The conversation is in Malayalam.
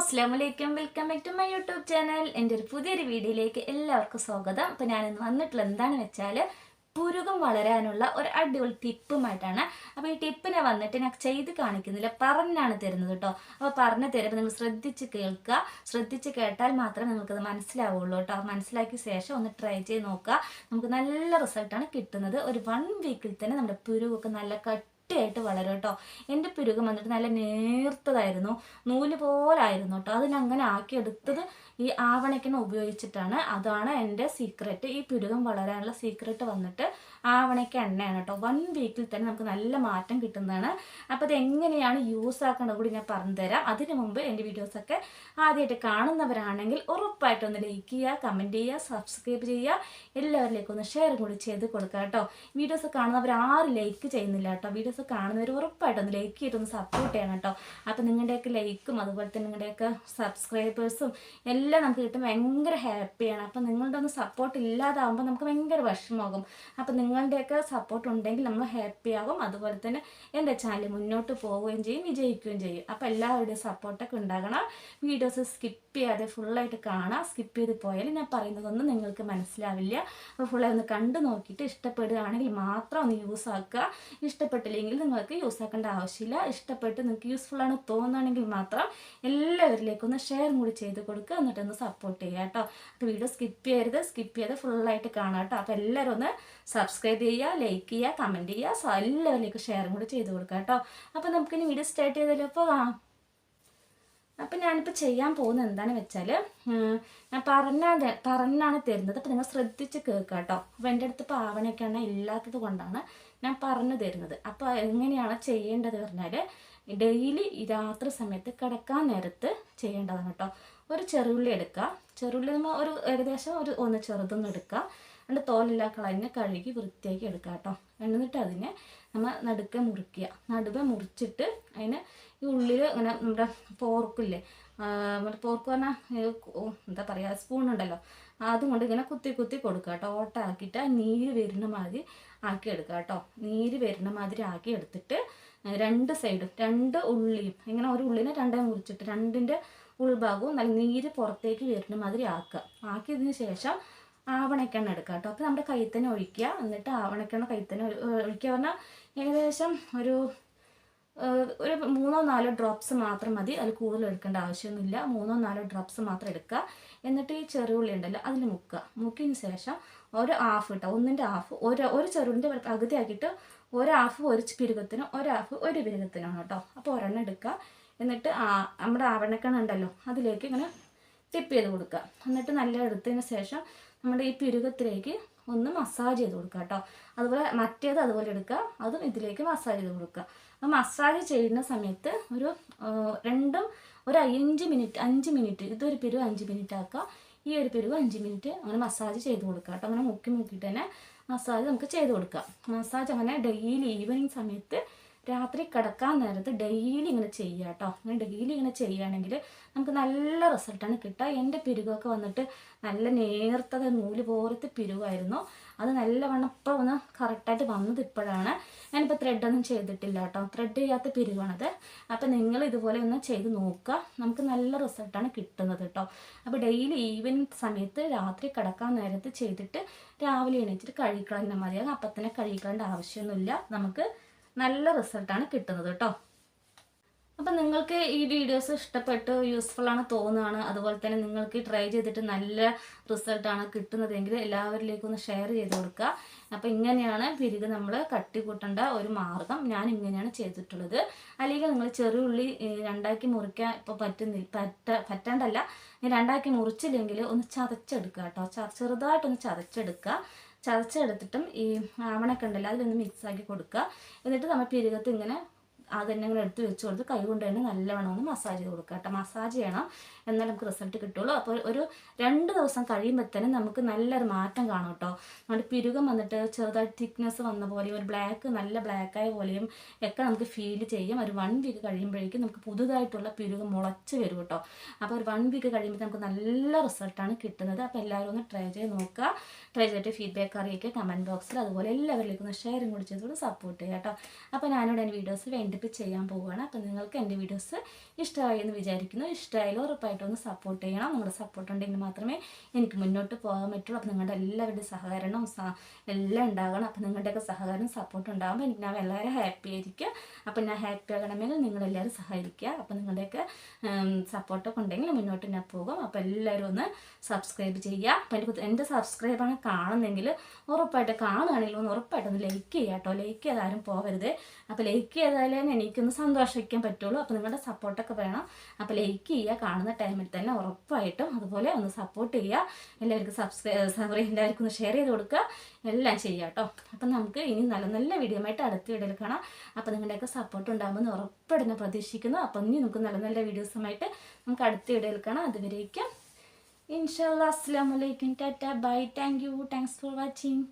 അസ്സാം വലൈക്കും welcome back to my YouTube channel എന്റെ ഒരു പുതിയൊരു വീഡിയോയിലേക്ക് എല്ലാവർക്കും സ്വാഗതം. അപ്പോൾ ഞാനിന്ന് വന്നിട്ടുള്ള എന്താണ് വെച്ചാൽ പുരുകം വളരാനുള്ള ഒരു അടിപൊളി ടിപ്പുമായിട്ടാണ്. അപ്പോൾ ഈ ടിപ്പിനെ വന്നിട്ട് ഞാൻ ചെയ്ത് കാണിക്കുന്നില്ല. പറഞ്ഞാണ് തരുന്നത് കേട്ടോ. അപ്പോൾ പറഞ്ഞു തരുമ്പോൾ നിങ്ങൾ ശ്രദ്ധിച്ച് കേൾക്കുക. ശ്രദ്ധിച്ച് കേട്ടാൽ മാത്രമേ നിങ്ങൾക്കത് മനസ്സിലാവുള്ളൂ കേട്ടോ. മനസ്സിലാക്കിയ ശേഷം ഒന്ന് ട്രൈ ചെയ്ത് നോക്കുക. നമുക്ക് നല്ല റിസൾട്ടാണ് കിട്ടുന്നത്. ഒരു വൺ വീക്കിൽ തന്നെ നമ്മുടെ പുരുവൊക്കെ നല്ല കട്ട് കട്ടിയായിട്ട് വളരും കേട്ടോ. എന്റെ പുരുകം വന്നിട്ട് നല്ല നേർത്തതായിരുന്നു. നൂൽ പോലായിരുന്നു കേട്ടോ. അതിനങ്ങനെ ആക്കിയെടുത്തത് ഈ ആവണക്കിന് ഉപയോഗിച്ചിട്ടാണ്. അതാണ് എന്റെ സീക്രട്ട് ഈ പുരുകം വളരാനുള്ള സീക്രട്ട് വന്നിട്ട് ആവണയ്ക്ക് എണ്ണയാണ് കേട്ടോ. വൺ വീക്കിൽ തന്നെ നമുക്ക് നല്ല മാറ്റം കിട്ടുന്നതാണ്. അപ്പോൾ ഇത് എങ്ങനെയാണ് യൂസ് ആക്കേണ്ടത് കൂടി ഞാൻ പറഞ്ഞു തരാം അതിനു മുമ്പ് എന്റെ വീഡിയോസൊക്കെ ആദ്യമായിട്ട് കാണുന്നവരാണെങ്കിൽ ഉറപ്പായിട്ടും ഒന്ന് ലൈക്ക് ചെയ്യുക കമന്റ് ചെയ്യുക സബ്സ്ക്രൈബ് ചെയ്യുക. എല്ലാവരിലേക്കും ഒന്ന് ഷെയർ കൂടി ചെയ്ത് കൊടുക്കുക കേട്ടോ. വീഡിയോസ് കാണുന്നവർ ആരും ലൈക്ക് ചെയ്യുന്നില്ല കേട്ടോ. വീഡിയോസ് കാണുന്നവർ ഉറപ്പായിട്ടും ഒന്ന് ലൈക്ക് ചെയ്തിട്ടൊന്ന് സപ്പോർട്ട് ചെയ്യണം കേട്ടോ. അപ്പം നിങ്ങളുടെയൊക്കെ ലൈക്കും അതുപോലെ തന്നെ നിങ്ങളുടെയൊക്കെ സബ്സ്ക്രൈബേഴ്സും എല്ലാം നമുക്ക് കിട്ടും. ഭയങ്കര ഹാപ്പിയാണ് അപ്പം നിങ്ങളുടെ ഒന്ന് സപ്പോർട്ട് ഇല്ലാതാവുമ്പോൾ നമുക്ക് ഭയങ്കര വിഷമമാകും. അപ്പം നിങ്ങളുടെയൊക്കെ സപ്പോർട്ട് ഉണ്ടെങ്കിൽ നമ്മൾ ഹാപ്പി ആകും. അതുപോലെ തന്നെ എന്റെ ചാനൽ മുന്നോട്ട് പോവുകയും ചെയ്യും വിജയിക്കുകയും ചെയ്യും. അപ്പം എല്ലാവരുടെയും സപ്പോർട്ടൊക്കെ ഉണ്ടാകണം. വീഡിയോസ് സ്കിപ്പ് ചെയ്യാതെ ഫുള്ളായിട്ട് കാണാം. സ്കിപ്പ് ചെയ്ത് പോയാൽ ഞാൻ പറയുന്നതൊന്നും നിങ്ങൾക്ക് മനസ്സിലാവില്ല. അപ്പോൾ ഫുള്ളായി ഒന്ന് കണ്ടു നോക്കിയിട്ട് ഇഷ്ടപ്പെടുകയാണെങ്കിൽ മാത്രം ഒന്ന് യൂസ് ആക്കുക. ഇഷ്ടപ്പെട്ടില്ലെങ്കിൽ നിങ്ങൾക്ക് യൂസ് ആക്കേണ്ട ആവശ്യമില്ല. ഇഷ്ടപ്പെട്ട് നിങ്ങൾക്ക് യൂസ്ഫുൾ ആണ് തോന്നുകയാണെങ്കിൽ മാത്രം എല്ലാവരിലേക്കും ഒന്ന് ഷെയർ കൂടി ചെയ്ത് കൊടുക്കുക. എന്നിട്ടൊന്ന് സപ്പോർട്ട് ചെയ്യുക കേട്ടോ. അപ്പോൾ വീഡിയോ സ്കിപ്പ് ചെയ്യരുത്. സ്കിപ്പ് ചെയ്ത് ഫുള്ളായിട്ട് കാണാം കേട്ടോ. അപ്പോൾ എല്ലാവരും ഒന്ന് സബ്സ്ക്രൈബ് ചെയ്യുക ലൈക്ക് ചെയ്യുക കമന്റ് ചെയ്യുക. എല്ലാവരിലേക്കും ഷെയർ കൂടി ചെയ്ത് കൊടുക്കുക കേട്ടോ. അപ്പോൾ നമുക്കിനി വീഡിയോ സ്റ്റാർട്ട് ചെയ്തല്ലോ അപ്പോൾ ആ അപ്പം ഞാനിപ്പോൾ ചെയ്യാൻ പോകുന്നത് എന്താണെന്ന് വെച്ചാൽ ഞാൻ പറഞ്ഞാൽ പറഞ്ഞാണ് തരുന്നത്. അപ്പോൾ നിങ്ങൾ ശ്രദ്ധിച്ച് കേൾക്കുക കേട്ടോ. അപ്പോൾ എന്റെ അടുത്ത് പാവണയൊക്കെയാണ് ഇല്ലാത്തത് കൊണ്ടാണ് ഞാൻ പറഞ്ഞു തരുന്നത്. അപ്പോൾ എങ്ങനെയാണ് ചെയ്യേണ്ടത് പറഞ്ഞാൽ ഡെയിലി രാത്രി സമയത്ത് കിടക്കാൻ നേരത്ത് ചെയ്യേണ്ടതാണ് കേട്ടോ. ഒരു ചെറുള്ളി എടുക്കുക. ചെറുള്ളി നമ്മൾ ഒരു ഏകദേശം ഒരു ഒന്ന് ചെറുതൊന്ന് എടുക്കുക. എന്നിട്ട് തോലില്ലാ കളഞ്ഞ് കഴുകി വൃത്തിയാക്കി എടുക്കുക കേട്ടോ. എന്നിട്ട് അതിനെ നമ്മൾ നടുക്കെ മുറിക്കുക. നടുവെ മുറിച്ചിട്ട് അതിന് ഈ ഉള്ളിൽ ഇങ്ങനെ നമ്മുടെ പോർക്കില്ലേ നമ്മുടെ പോർക്ക് പറഞ്ഞാൽ എന്താ പറയുക സ്പൂൺ ഉണ്ടല്ലോ. അതും കൊണ്ട് ഇങ്ങനെ കുത്തി കുത്തി കൊടുക്കുക കേട്ടോ. ഓട്ട ആക്കിയിട്ട് നീര് വരുന്ന മാതിരി ആക്കി എടുക്കുക കേട്ടോ. നീര് വരുന്ന മാതിരി ആക്കി എടുത്തിട്ട് രണ്ട് സൈഡും രണ്ട് ഉള്ളിയും ഇങ്ങനെ ഒരു ഉള്ളിനെ രണ്ടായി മുറിച്ചിട്ട് രണ്ടിന്റെ ഉൾഭാഗവും നല്ല നീര് പുറത്തേക്ക് വരുന്ന മാതിരി ആക്കുക. ആക്കിയതിന് ശേഷം ആവണക്കെണ്ണ എടുക്കുക കേട്ടോ. അപ്പോൾ നമ്മുടെ കയ്യിൽ തന്നെ ഒഴിക്കുക. എന്നിട്ട് ആവണക്കെണ്ണ കയ്യിൽ തന്നെ ഒഴിക്കുക. പറഞ്ഞാൽ ഏകദേശം ഒരു ഒരു മൂന്നോ നാലോ ഡ്രോപ്സ് മാത്രം മതി. അതിൽ കൂടുതൽ എടുക്കേണ്ട ആവശ്യമൊന്നുമില്ല. മൂന്നോ നാലോ ഡ്രോപ്സ് മാത്രം എടുക്കുക. എന്നിട്ട് ഈ ചെറുള്ളി ഉണ്ടല്ലോ അതിൽ മുക്കുക. മുക്കിയതിന് ശേഷം ഒരു ഹാഫ് ഇട്ടോ ഒന്നിന്റെ ഹാഫ്. ഒരു ഒരു ചെറുള്ളിന്റെ പകുതിയാക്കിയിട്ട് ഒരു ഹാഫ് ഒരു പിരുകത്തിനും ഒരു ഹാഫ് ഒരു പിരുകത്തിനാണ് കേട്ടോ. അപ്പോൾ ഒരെണ്ണം എടുക്കുക. എന്നിട്ട് നമ്മുടെ ആവണക്കണ ഉണ്ടല്ലോ അതിലേക്ക് ഇങ്ങനെ ടിപ്പ് ചെയ്ത് കൊടുക്കുക. എന്നിട്ട് നല്ല എടുത്തതിന് ശേഷം നമ്മുടെ ഈ പിരുകത്തിലേക്ക് ഒന്ന് മസാജ് ചെയ്ത് കൊടുക്കുക കേട്ടോ. അതുപോലെ മറ്റേത് അതുപോലെ എടുക്കുക അതും ഇതിലേക്ക് മസാജ് ചെയ്ത് കൊടുക്കുക. അപ്പോൾ മസാജ് ചെയ്യുന്ന സമയത്ത് ഒരു രണ്ടും ഒരു അഞ്ച് മിനിറ്റ് അഞ്ച് മിനിറ്റ് ഇതൊരു പിരിവ് അഞ്ച് മിനിറ്റ് ആക്കുക. ഈ ഒരു പിരിവ് അഞ്ച് മിനിറ്റ് അങ്ങനെ മസാജ് ചെയ്ത് കൊടുക്കുക കേട്ടോ. അങ്ങനെ മുക്കി മുക്കിയിട്ട് തന്നെ മസാജ് നമുക്ക് ചെയ്ത് കൊടുക്കുക. മസാജ് അങ്ങനെ ഡെയിലി ഈവനിങ് സമയത്ത് രാത്രി കിടക്കാൻ നേരത്ത് ഡെയിലി ഇങ്ങനെ ചെയ്യുക കേട്ടോ. അങ്ങനെ ഡെയിലി ഇങ്ങനെ ചെയ്യുകയാണെങ്കിൽ നമുക്ക് നല്ല റിസൾട്ടാണ് കിട്ടുക. എന്റെ പിരുകൊക്കെ വന്നിട്ട് നല്ല നേർത്തത് നൂൽ പോലത്തെ പിരുവായിരുന്നു. അത് നല്ലവണ്ണം ഇപ്പോൾ ഒന്ന് കറക്റ്റായിട്ട് വന്നത് ഇപ്പോഴാണ്. ഞാനിപ്പോൾ ത്രെഡൊന്നും ചെയ്തിട്ടില്ല കേട്ടോ. ത്രെഡ് ചെയ്യാത്ത പിരിവാണത്. അപ്പോൾ നിങ്ങൾ ഇതുപോലെ ഒന്ന് ചെയ്ത് നോക്കുക. നമുക്ക് നല്ല റിസൾട്ടാണ് കിട്ടുന്നത് കേട്ടോ. അപ്പോൾ ഡെയിലി ഈവനിങ് സമയത്ത് രാത്രി കിടക്കാൻ നേരത്ത് ചെയ്തിട്ട് രാവിലെ എണീച്ചിട്ട് കഴുകിക്കളഞ്ഞാൽ മതിയാകും. അപ്പം തന്നെ കഴുകിക്കളേണ്ട ആവശ്യമൊന്നുമില്ല. നമുക്ക് നല്ല റിസൾട്ടാണ് കിട്ടുന്നത് കേട്ടോ. അപ്പം നിങ്ങൾക്ക് ഈ വീഡിയോസ് ഇഷ്ടപ്പെട്ട് യൂസ്ഫുൾ ആണ് തോന്നുകയാണ്. അതുപോലെ തന്നെ നിങ്ങൾക്ക് ട്രൈ ചെയ്തിട്ട് നല്ല റിസൾട്ടാണ് കിട്ടുന്നതെങ്കിൽ എല്ലാവരിലേക്കും ഒന്ന് ഷെയർ ചെയ്ത് കൊടുക്കുക. അപ്പോൾ ഇങ്ങനെയാണ് പിരിക് നമ്മൾ കട്ടി കൂട്ടേണ്ട ഒരു മാർഗം. ഞാൻ ഇങ്ങനെയാണ് ചെയ്തിട്ടുള്ളത്. അല്ലെങ്കിൽ നിങ്ങൾ ചെറിയ ചെറുള്ളി രണ്ടാക്കി മുറിക്കാൻ ഇപ്പോൾ പറ്റുന്നില്ല പറ്റ പറ്റാണ്ടല്ല. രണ്ടാക്കി മുറിച്ചില്ലെങ്കിൽ ഒന്ന് ചതച്ചെടുക്കുക കേട്ടോ. ചെറുതായിട്ടൊന്ന് ചതച്ചെടുക്കുക. ചതച്ചെടുത്തിട്ടും ഈ ആവണൊക്കെ ഉണ്ടല്ലോ അതിലൊന്ന് മിക്സ് ആക്കി കൊടുക്കുക. എന്നിട്ട് നമ്മൾ പിരികത്ത് ഇങ്ങനെ അതന്നെ ഇങ്ങനെ എടുത്ത് വെച്ച് കൊടുത്ത് കൈ കൊണ്ട് തന്നെ നല്ലവണ്ണം ഒന്ന് മസാജ് ചെയ്ത് കൊടുക്കുക കേട്ടോ. മസാജ് ചെയ്യണം. എന്നാലും നമുക്ക് റിസൾട്ട് കിട്ടുള്ളൂ. അപ്പോൾ ഒരു രണ്ട് ദിവസം കഴിയുമ്പോൾ തന്നെ നമുക്ക് നല്ലൊരു മാറ്റം കാണും കേട്ടോ. നമ്മുടെ പിരുകം വന്നിട്ട് ചെറുതായിട്ട് തിക്നെസ് വന്ന പോലെയും ഒരു ബ്ലാക്ക് നല്ല ബ്ലാക്കായ പോലെയും ഒക്കെ നമുക്ക് ഫീൽ ചെയ്യും. ഒരു വൺ വീക്ക് കഴിയുമ്പോഴേക്കും നമുക്ക് പുതുതായിട്ടുള്ള പിരുകം മുളച്ച് വരും കേട്ടോ. അപ്പോൾ ഒരു വൺ വീക്ക് കഴിയുമ്പോൾ നമുക്ക് നല്ല റിസൾട്ടാണ് കിട്ടുന്നത്. അപ്പോൾ എല്ലാവരും ഒന്ന് ട്രൈ ചെയ്ത് നോക്കുക. ട്രൈ ചെയ്തിട്ട് ഫീഡ്ബാക്ക് അറിയിക്കുക. കമന്റ് ബോക്സിൽ അതുപോലെ എല്ലാവരിലേക്കും ഒന്ന് ഷെയറും കൂടി ചെയ്തുകൊണ്ട് സപ്പോർട്ട് ചെയ്യുക കേട്ടോ. അപ്പോൾ ഞാനിവിടെ വീഡിയോസ് വേണ്ടി സബ്സ്ക്രൈബ് ചെയ്യാൻ പോവുകയാണ്. അപ്പോൾ നിങ്ങൾക്ക് എന്റെ വീഡിയോസ് ഇഷ്ടമായി എന്ന് വിചാരിക്കുന്നു. ഇഷ്ടമായാലും ഉറപ്പായിട്ടും ഒന്ന് സപ്പോർട്ട് ചെയ്യണം. നിങ്ങളുടെ സപ്പോർട്ട് ഉണ്ടെങ്കിൽ മാത്രമേ എനിക്ക് മുന്നോട്ട് പോകാൻ പറ്റുള്ളൂ. അപ്പോൾ നിങ്ങളുടെ എല്ലാവരുടെയും സഹകരണവും എല്ലാം ഉണ്ടാകണം. അപ്പോൾ നിങ്ങളുടെയൊക്കെ സഹകരണം സപ്പോർട്ട് ഉണ്ടാകുമ്പോൾ എനിക്ക് ഞാൻ വളരെ ഹാപ്പി ആയിരിക്കും. അപ്പോൾ ഞാൻ ഹാപ്പി ആകണമെങ്കിൽ നിങ്ങളെല്ലാവരും സഹായിക്കുക അപ്പോൾ നിങ്ങളുടെയൊക്കെ സപ്പോർട്ടൊക്കെ ഉണ്ടെങ്കിൽ മുന്നോട്ട് ഞാൻ പോകും. അപ്പോൾ എല്ലാവരും ഒന്ന് സബ്സ്ക്രൈബ് ചെയ്യുക. അപ്പോൾ എനിക്ക് എന്റെ സബ്സ്ക്രൈബാണ് കാണുന്നെങ്കിൽ ഉറപ്പായിട്ട് കാണുകയാണെങ്കിൽ ഒന്ന് ഉറപ്പായിട്ട് ഒന്ന് ലൈക്ക് ചെയ്യാം കേട്ടോ ലൈക്ക് ചെയ്താലും പോകരുത് അപ്പോൾ ലൈക്ക് ചെയ്താലേ എനിക്കൊന്ന് സന്തോഷിക്കാൻ പറ്റുള്ളൂ. അപ്പോൾ നിങ്ങളുടെ സപ്പോർട്ടൊക്കെ വേണം. അപ്പോൾ ലൈക്ക് ചെയ്യുക. കാണുന്ന ടൈമിൽ തന്നെ ഉറപ്പായിട്ടും അതുപോലെ ഒന്ന് സപ്പോർട്ട് ചെയ്യുക. എല്ലാവർക്കും സബ്സ്ക്രൈബ് എല്ലാവർക്കും ഒന്ന് ഷെയർ ചെയ്ത് കൊടുക്കുക. എല്ലാം ചെയ്യുക കേട്ടോ. അപ്പം നമുക്ക് ഇനി നല്ല നല്ല വീഡിയോ ആയിട്ട് അടുത്ത വീഡിയോയിൽ കാണാം. അപ്പോൾ നിങ്ങളുടെയൊക്കെ സപ്പോർട്ട് ഉണ്ടാകുമെന്ന് ഞാൻ പ്രതീക്ഷിക്കുന്നു. അപ്പം ഇനി നമുക്ക് നല്ല നല്ല വീഡിയോസുമായിട്ട് നമുക്ക് അടുത്ത വീഡിയോയിൽ കാണാം. അതുവരേക്കും. ഇൻഷാല്ലാ അസ്സാം വലൈക്കും tata. Bye. Thank you. Thanks for watching.